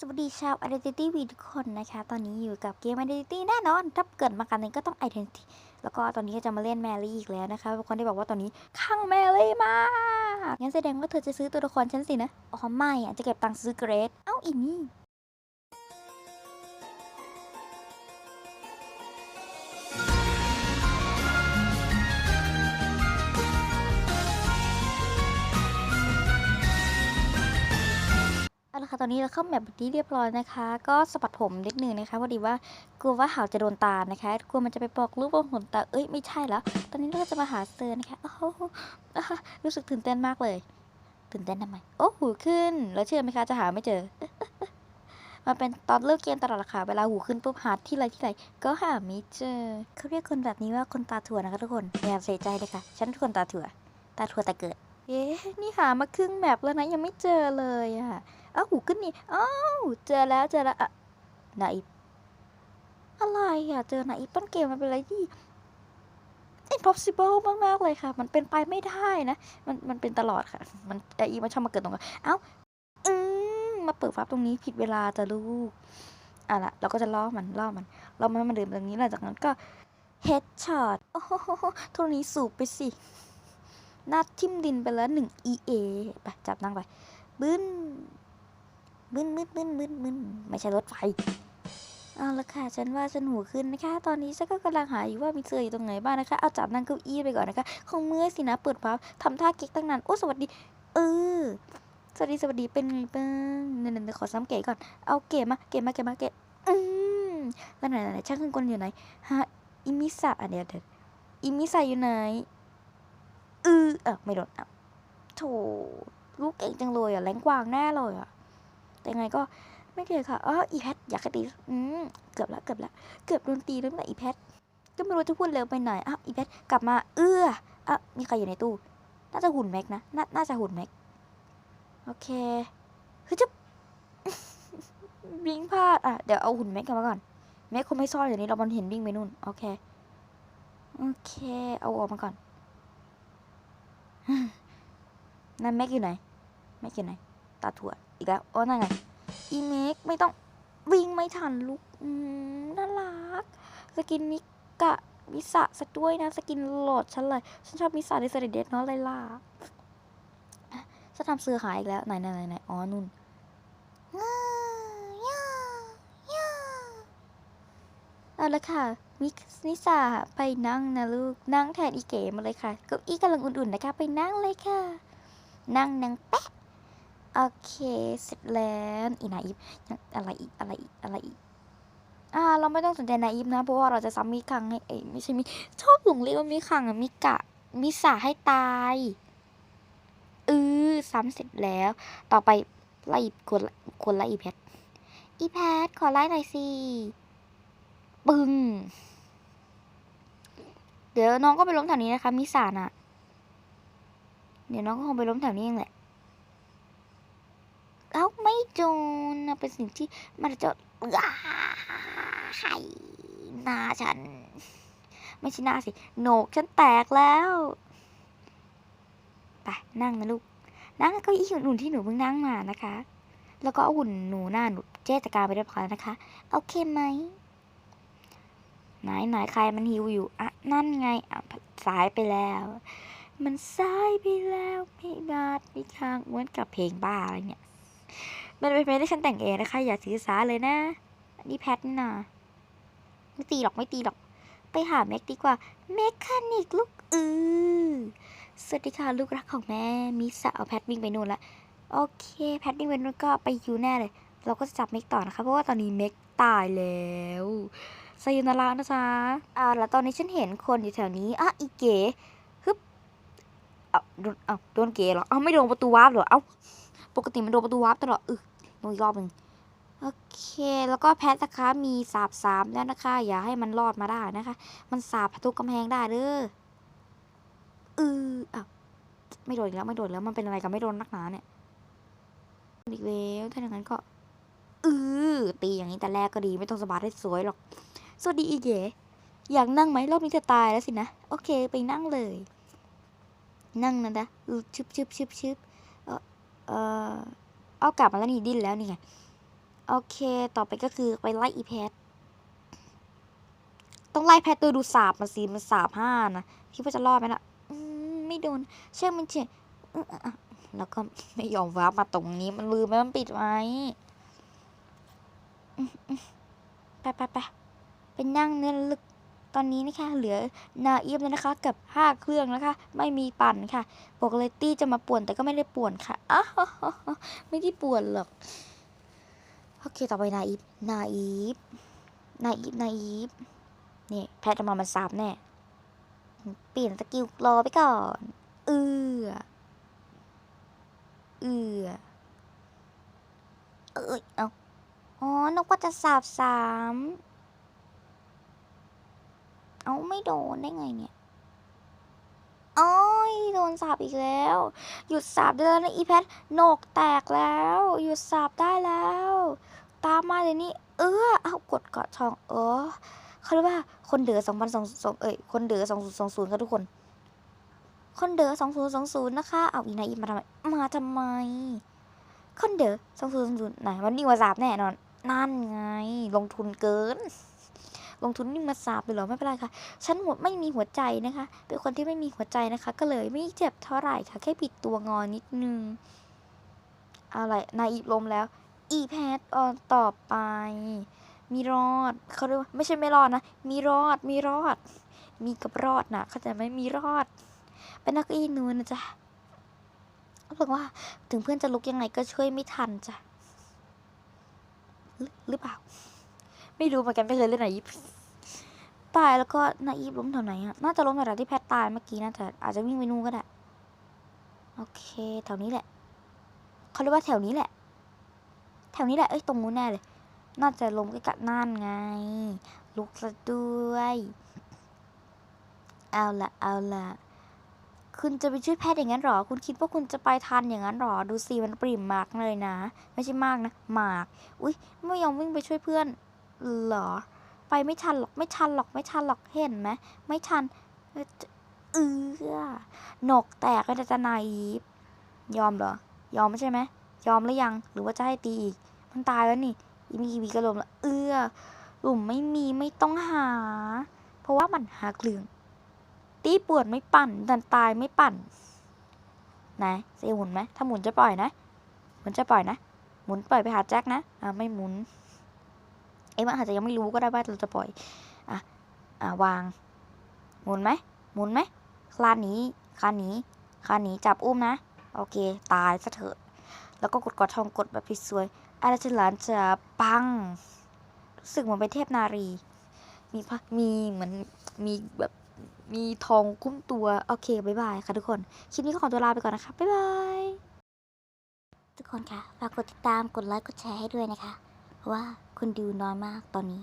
สวัสดีชาว Identity V ทุกคนนะคะ ตอนนี้อยู่กับเกม Identity แน่นอน ถ้าเกิดมากันนึงก็ต้อง Identity แล้วก็ตอนนี้ก็จะมาเล่นแมรี่อีกแล้วนะคะทุกคนได้บอกว่าตอนนี้ข้างแมรี่มากงั้นแสดงว่าเธอจะซื้อตัวละครฉันสินะ อ๋อไม่อะจะเก็บตังค์ซื้อเกรด เอ้าอีนี่ เอาละค่ะตอนนี้เราเข้าแมปเป็นที่เรียบร้อยนะคะ ก็สะบัดผมนิดนึงนะคะพอดีว่ากลัวว่าหาวจะโดนตานะคะกลัวมันจะไปปลอกรูปบนขนตาเอ้ยไม่ใช่แล้ว ตอนนี้เราก็จะมาหาเซอร์นะคะโอ้โหรู้สึกตื่นเต้นมากเลย ตื่นเต้นทำไมโอ้หูขึ้น แล้วเชื่อไหมคะจะหาไม่เจอมันเป็นตอนเลิกเกมตลอดละค่ะเวลาหูขึ้นปุ๊บหาที่ไรที่ไรก็หาไม่เจอเขาเรียกคนแบบนี้ว่าคนตาถั่วนะคะทุกคนอย่าเสียใจเลยค่ะฉันเป็นคนตาถั่ว ตาถั่วแต่เกิดเอ๊ะนี่หามาครึ่งแมปแล้วนะยังไม่เจอเลยอะ อ้าวหูขึ้นนี่อ้าวเจอแล้วเจอแล้วอะนาอิอะไรอะเจอนาอิฟต้นเกมมันเป็นอะไรที่ impossible มากๆเลยค่ะ มันเป็นไปไม่ได้นะ มันมันเป็นตลอดค่ะ มันไออีมันชอบมาเกิดตรงนั้นเอ้าอืมมาเปิดฟับตรงนี้ผิดเวลาจะลูกอะละเราก็จะล่อมันล่อมันล่อมันมันเดินตรงนี้หลังจากนั้นก็ headshot โอ้โหทรนี้สูบไปสิน้าทิ่มดินไปแล้วหนึ่ง EA ไปจับนั่งไปบึ้น บึ้นบึ้นบึ้นบึ้นบึ้นไม่ใช่รถไฟเอาละค่ะ ฉันว่าฉันหูขึ้นนะคะ ตอนนี้ฉันก็กำลังหาอยู่ว่ามีเสืออยู่ตรงไหนบ้างนะคะ เอาจับนั่งเก้าอี้ไปก่อนนะคะ คงเมื่อสินะ เปิดพับทำท่าเก๊กตั้งนาน โอ้ สวัสดี เออ สวัสดี สวัสดี เป็นไงบ้างเนี่ยเนี่ยขอซ้ำเก๋ก่อน เอาเก๋มา เก๋มา เก๋มา เก๋อืมแล้วไหนไหนช่างเครื่องกลอยู่ไหน ฮะ อิมิสะอะเดียวเดี๋ยวอิมิสะอยู่ไหนเออเออไม่โดนอะโถลูกเก่งจังเลยอะแรงกวางแน่เลยอะ แต่ยังไงก็ไม่เกลียดค่ะอ๋ออีแพทอยากให้ตีอืมเกือบละเกือบละเกือบโดนตีแล้วนะอีแพทก็ไม่รู้จะพูดเร็วไปหน่อยอ้าวอีแพทกลับมา เอื้ออะมีใครอยู่ในตู้ น่าจะหุ่นแม็กนะน่าน่าจะหุ่นแม็กโอเคคือจะวิ่งพลาดอะเดี๋ยวเอาหุ่นแม็กกลับมาก่อนแม็กคงไม่ซ่อนอย่างนี้เรามันเห็นวิ่งไปนู่นโอเคโอเค เอาออกมาก่อนนั่นแม็กอยู่ไหนแม็กอยู่ไหนตาถั่ว อีกแล้วอ๋อนั่นไงอีเมกไม่ต้องวิ่งไม่ทันลูกอืมน่ารัก สกินมิกะมิสะซะด้วยนะ สกินโหลดฉันเลย ฉันชอบมิสะในเซเดตเนาะไลล่าฉันทำเสื้อหายอีกแล้วไหนไหนไหนไหนอ๋อนุ่นเอาละค่ะ มิกนิสาไปนั่งนะลูก นั่งแทนอีเก๋มาเลยค่ะ เก้าอี้กำลังอุ่นๆนะคะ ไปนั่งเลยค่ะ นั่งนั่งแป๊ะ โอเค เสร็จแล้วอีนาอีฟยังอะไรอีกอะไรอีกอะไรอีกอ่าเราไม่ต้องสนใจนาอีฟนะเพราะว่าเราจะซ้ำมีคังให้เอ้ไม่ใช่มีชอบหลงเรียกว่ามีคังอะมีกะมีสาให้ตายเออซ้ำเสร็จแล้ว ต่อไปไล่คนคนไล่อีแพทอีแพทขอไล่หน่อยสิปึ้งเดี๋ยวน้องก็ไปล้มแถวนี้นะคะมีสาน่ะเดี๋ยวน้องก็คงไปล้มแถวนี้เองแหละ โดนนเป็นสิ่งที่มันจะอ้าไห้หน้าฉัน ไม่ใช่หน้าสิโหนกฉันแตกแล้วไปนั่งนะลูก นั่งก็อีหุ่นที่หนูเพิ่งนั่งมานะคะ แล้วก็เอาหุ่นหนูหน้าหนูเจ๊จัดการไปเรียบร้อยนะคะโอเคไหมไหนไหนใครมันหิวอยู่อะนั่นไงอะสายไปแล้ว มันสายไปแล้วไม่บาดไม่ค้างเหมือนกับเพลงบ้าอะไรเนี่ย มันเป็นเพลงที่ฉันแต่งเองนะคะ อย่าถือสาเลยนะนนี้แพทน่ะ ไม่ตีหรอกไม่ตีหรอก ไปหาแม็กดีกว่าเมคานิกลูกอือสวัสดีค่ะลูกรักของแม่มีสาวแพทวิ่งไปนู่นละ โอเค แพทวิ่งไปนู่นก็ไปยูแน่เลย เราก็จะจับเมกต่อนะคะ เพราะว่าตอนนี้เมกตายแล้วไซยูนารานะจ๊ะอ่าแล้วตอนนี้ฉันเห็นคนอยู่แถวนี้อะอีเก๋ฮึบเอาโดนเอาโดนเก๋เหรอ เอาไม่โดนประตูวาร์ปเหรอ เอา ปกติมันโดนประตูวาร์ปตลอดอึโดนอีกรอบหนึ่งโอเค แล้วก็แพทนะคะ มีสาบสามแล้วนะคะ อย่าให้มันรอดมาได้นะคะ มันสาบทุกกำแพงได้เด้อเอออ้าวไม่โดนแล้วไม่โดนแล้วมันเป็นอะไรกับไม่โดนนักหนาเนี่ยอีกแล้วถ้าอย่างนั้นก็เออตีอย่างนี้แต่แรกก็ดีไม่ต้องสบัดให้สวยหรอกสวัสดีอีเก๋อยากนั่งไหมรอบนี้จะตายแล้วสินะ โอเค ไปนั่งเลย นั่งนะนะชึบชึบชึบชึบ เออเอากลับมาแล้วนี่ดิ้นแล้วนี่ไง โอเค ต่อไปก็คือไปไล่อีแพท ต้องไล่แพทตัวดูสาบมาสิมันสาบห้านะ คิดว่าจะรอดไหมล่ะไม่โดน เชื่อมันเถอะอื้ออะอะแล้วก็ไม่ยอมว้าร์ปมาตรงนี้มันลืมไหมมันปิดไว้อืมไปไปไปไปนั่งเนื้อลึก ตอนนี้นะคะเหลือนาอีฟแล้วนะคะกับห้าเครื่องนะคะ ไม่มีปั่นค่ะบอกเลยตี้จะมาป่วนแต่ก็ไม่ได้ป่วนค่ะอ้าวไม่ได้ป่วนหรอกโอเคต่อไปนาอีฟนาอีฟนาอีฟนาอีฟนี่แพทจะมามันสาบแน่เปลี่ยนสกิลรอไปก่อนเอือเอือเอ้ยเอาอ๋อนกว่าจะสาบสาม เอาไม่โดนได้ไงเนี่ยโอ้ยโดนสาบอีกแล้ว หยุดสาบได้แล้วนะอีแพทโหนกแตกแล้ว หยุดสาบได้แล้ว ตามมาเลยนี่ เออเอากดเกาะทอง เออเขาเรียกว่าคนเดือสองพันสองสองเอ้ยคนเดือสองศูนย์สองศูนย์ค่ะทุกคน คนเดือสองศูนย์สองศูนย์นะคะเอาอีนายอีมาทำไมมาทำไม คนเดือสองศูนย์สองศูนย์ไหนมันนิ่งมาสาบแน่นอน นั่นไง ลงทุนเกิน ลงทุนนิ่งมาสาบเลยเหรอไม่เป็นไรค่ะฉันหัวไม่มีหัวใจนะคะ เป็นคนที่ไม่มีหัวใจนะคะ ก็เลยไม่เจ็บเท่าไหร่ค่ะ แค่ปิดตัวงอนิดนึงอะไรนายอีลมแล้ว อีแพทตอนต่อไป มีรอดเขาเรียกว่าไม่ใช่ไม่รอดนะ มีรอดมีรอด มีกับรอดนะเข้าใจไหมมีรอด เป็นนักอีนูนนะจ๊ะเขาบอกว่าถึงเพื่อนจะลุกยังไงก็ช่วยไม่ทันจ้ะหรือเปล่า ไม่รู้เหมือนกันไม่เคยเล่นนาอีฟตายแล้วก็นาอีฟล้มแถวไหนอะน่าจะล้มแถวที่แพทตายเมื่อกี้นะแต่อาจจะวิ่งไปนู่นก็ได้โอเคแถวนี้แหละเขาเรียกว่าแถวนี้แหละ แถวนี้แหละเอ้ยตรงนู้นแน่เลย น่าจะลงใกล้ๆนั่นไง ลุกซะด้วยเอาละเอาละคุณจะไปช่วยแพทย์อย่างนั้นหรอ คุณคิดว่าคุณจะไปทันอย่างนั้นหรอ ดูสิมันปริ่มมากเลยนะ ไม่ใช่มากนะ มาก อุ้ยไม่ยอมวิ่งไปช่วยเพื่อน เหรอ ไปไม่ทันหรอกไม่ทันหรอกไม่ทันหรอกเห็นไหมไม่ทันเออเอหนกแตกก็จะนายอีฟยอมเหรอ ยอมไม่ใช่ไหมยอมหรือยัง หรือว่าจะให้ตีอีก มันตายแล้วนี่ อีมีอีวีก็ลมแล้วเอือหลุมไม่มีไม่ต้องหา เพราะว่ามันหาเกลือง ตีปวดไม่ปั่นดันตายไม่ปั่นนะเซหมุนไหมถ้าหมุนจะปล่อยนะหมุนจะปล่อยนะ หมุนปล่อยไปหาแจ็คนะ อ่าไม่หมุน เอ้ยมันอาจจะยังไม่รู้ก็ได้ว่าเราจะปล่อยอะอ่าวางหมุนไหมหมุนไหมคลานหนีคลานหนีคลานหนีจับอุ้มนะ โอเค ตายซะเถอะ แล้วก็กดกอดทองกดแบบพิสวยอาราชลานจะปังรู้สึกเหมือนเป็นเทพนารี มีพระมีเหมือนมีแบบมีทองคุ้มตัว โอเคบายบายค่ะทุกคน คลิปนี้ก็ขอตัวลาไปก่อนนะคะ บ๊ายบาย ทุกคนค่ะฝากกดติดตามกดไลค์กดแชร์ให้ด้วยนะคะ ว่าคนดูน้อยมากตอนนี้